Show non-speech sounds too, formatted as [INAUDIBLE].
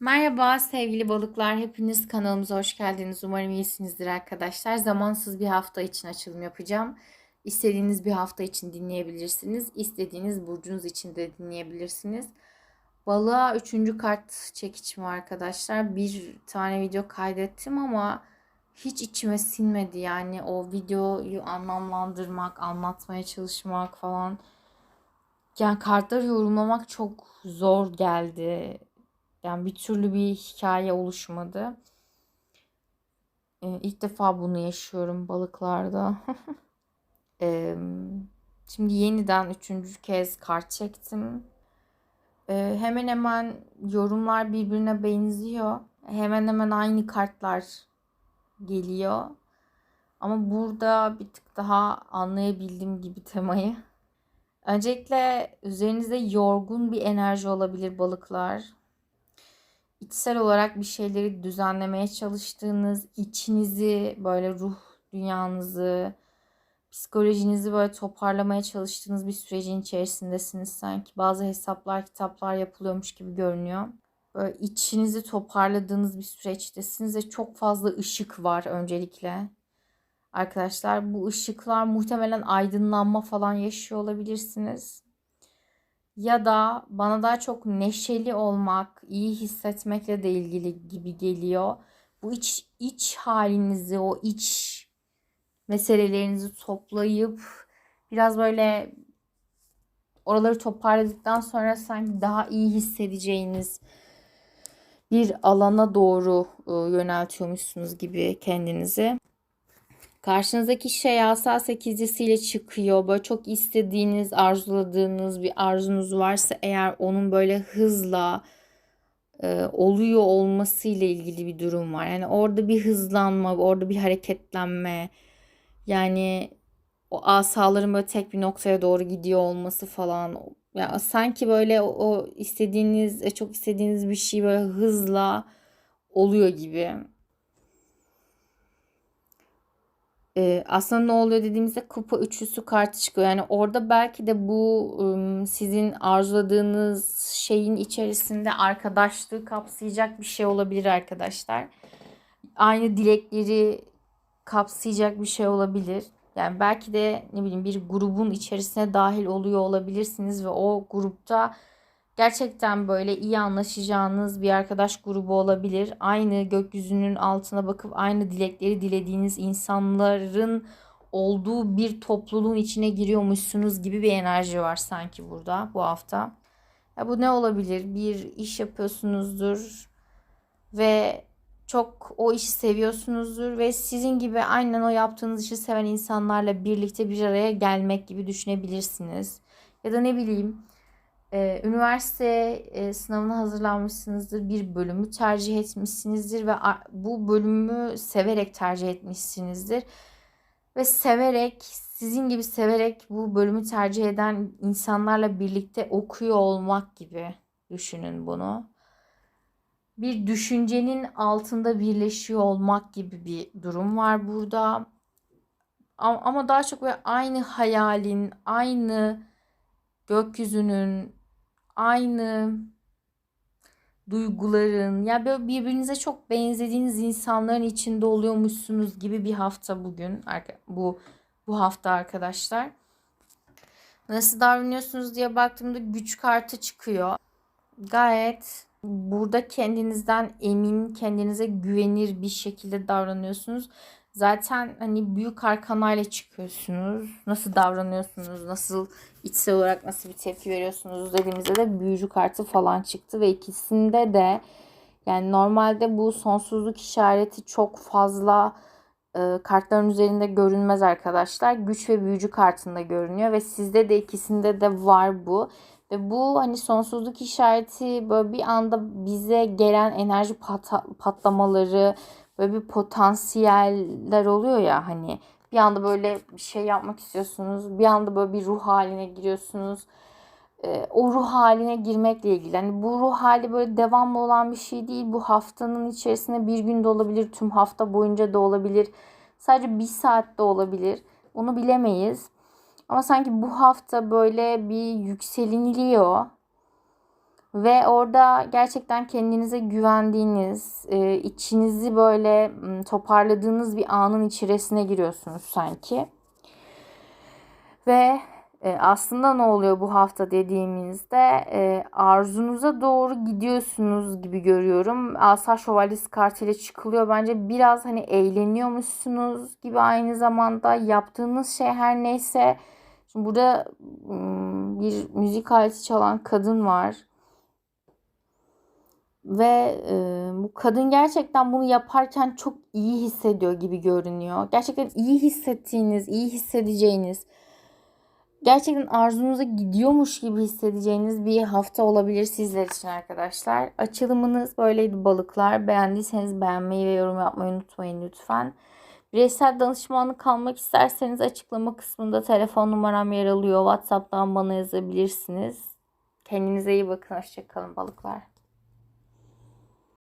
Merhaba sevgili balıklar. Hepiniz kanalımıza hoş geldiniz. Umarım iyisinizdir arkadaşlar. Zamansız bir hafta için açılım yapacağım. İstediğiniz bir hafta için dinleyebilirsiniz. İstediğiniz burcunuz için de dinleyebilirsiniz. Balığa üçüncü kart çekişim arkadaşlar. Bir tane video kaydettim ama hiç içime sinmedi. Yani o videoyu anlamlandırmak, anlatmaya çalışmak falan. Yani kartları yorumlamak çok zor geldi. Yani bir türlü bir hikaye oluşmadı. Ee, ilk defa bunu yaşıyorum balıklarda. [LAUGHS] Ee, şimdi yeniden üçüncü kez kart çektim. Ee, hemen hemen yorumlar birbirine benziyor. Hemen hemen aynı kartlar geliyor. Ama burada bir tık daha anlayabildiğim gibi temayı. Öncelikle üzerinizde yorgun bir enerji olabilir balıklar içsel olarak bir şeyleri düzenlemeye çalıştığınız, içinizi böyle ruh dünyanızı, psikolojinizi böyle toparlamaya çalıştığınız bir sürecin içerisindesiniz sanki. Bazı hesaplar, kitaplar yapılıyormuş gibi görünüyor. Böyle içinizi toparladığınız bir süreçtesiniz ve çok fazla ışık var öncelikle. Arkadaşlar bu ışıklar muhtemelen aydınlanma falan yaşıyor olabilirsiniz ya da bana daha çok neşeli olmak, iyi hissetmekle de ilgili gibi geliyor. Bu iç iç halinizi, o iç meselelerinizi toplayıp biraz böyle oraları toparladıktan sonra sanki daha iyi hissedeceğiniz bir alana doğru ıı, yöneltiyormuşsunuz gibi kendinizi. Karşınızdaki şey asa sekizlisiyle çıkıyor. Böyle çok istediğiniz, arzuladığınız bir arzunuz varsa eğer onun böyle hızla e, oluyor olması ile ilgili bir durum var. Yani orada bir hızlanma, orada bir hareketlenme. Yani o asaların böyle tek bir noktaya doğru gidiyor olması falan. Ya sanki böyle o, o istediğiniz, e, çok istediğiniz bir şey böyle hızla oluyor gibi. Ee, aslında ne oluyor dediğimizde kupa üçlüsü kartı çıkıyor. Yani orada belki de bu ım, sizin arzuladığınız şeyin içerisinde arkadaşlığı kapsayacak bir şey olabilir arkadaşlar. Aynı dilekleri kapsayacak bir şey olabilir. Yani belki de ne bileyim bir grubun içerisine dahil oluyor olabilirsiniz ve o grupta gerçekten böyle iyi anlaşacağınız bir arkadaş grubu olabilir. Aynı gökyüzünün altına bakıp aynı dilekleri dilediğiniz insanların olduğu bir topluluğun içine giriyormuşsunuz gibi bir enerji var sanki burada bu hafta. Ya bu ne olabilir? Bir iş yapıyorsunuzdur ve çok o işi seviyorsunuzdur ve sizin gibi aynen o yaptığınız işi seven insanlarla birlikte bir araya gelmek gibi düşünebilirsiniz. Ya da ne bileyim e, üniversite e, sınavına hazırlanmışsınızdır, bir bölümü tercih etmişsinizdir ve bu bölümü severek tercih etmişsinizdir. Ve severek, sizin gibi severek bu bölümü tercih eden insanlarla birlikte okuyor olmak gibi düşünün bunu. Bir düşüncenin altında birleşiyor olmak gibi bir durum var burada. Ama daha çok böyle aynı hayalin, aynı gökyüzünün, aynı duyguların ya böyle birbirinize çok benzediğiniz insanların içinde oluyormuşsunuz gibi bir hafta bugün bu bu hafta arkadaşlar. Nasıl davranıyorsunuz diye baktığımda güç kartı çıkıyor. Gayet burada kendinizden emin, kendinize güvenir bir şekilde davranıyorsunuz. Zaten hani büyük arkanayla çıkıyorsunuz. Nasıl davranıyorsunuz? Nasıl içsel olarak nasıl bir tepki veriyorsunuz dediğimizde de büyücü kartı falan çıktı ve ikisinde de yani normalde bu sonsuzluk işareti çok fazla e, kartların üzerinde görünmez arkadaşlar. Güç ve büyücü kartında görünüyor ve sizde de ikisinde de var bu. Ve bu hani sonsuzluk işareti böyle bir anda bize gelen enerji patlamaları, böyle bir potansiyeller oluyor ya hani bir anda böyle bir şey yapmak istiyorsunuz. Bir anda böyle bir ruh haline giriyorsunuz. Ee, o ruh haline girmekle ilgili. Hani bu ruh hali böyle devamlı olan bir şey değil. Bu haftanın içerisinde bir gün de olabilir. Tüm hafta boyunca da olabilir. Sadece bir saatte olabilir. Onu bilemeyiz. Ama sanki bu hafta böyle bir yükseliniyor. Ve orada gerçekten kendinize güvendiğiniz, e, içinizi böyle toparladığınız bir anın içerisine giriyorsunuz sanki. Ve e, aslında ne oluyor bu hafta dediğimizde e, arzunuza doğru gidiyorsunuz gibi görüyorum. Asa şövalyesi kartıyla çıkılıyor. Bence biraz hani eğleniyormuşsunuz gibi aynı zamanda yaptığınız şey her neyse. Şimdi burada bir müzik aleti çalan kadın var. Ve e, bu kadın gerçekten bunu yaparken çok iyi hissediyor gibi görünüyor. Gerçekten iyi hissettiğiniz, iyi hissedeceğiniz, gerçekten arzunuza gidiyormuş gibi hissedeceğiniz bir hafta olabilir sizler için arkadaşlar. Açılımınız böyleydi balıklar. Beğendiyseniz beğenmeyi ve yorum yapmayı unutmayın lütfen. Bireysel danışmanlık almak isterseniz açıklama kısmında telefon numaram yer alıyor. WhatsApp'tan bana yazabilirsiniz. Kendinize iyi bakın. Hoşçakalın balıklar.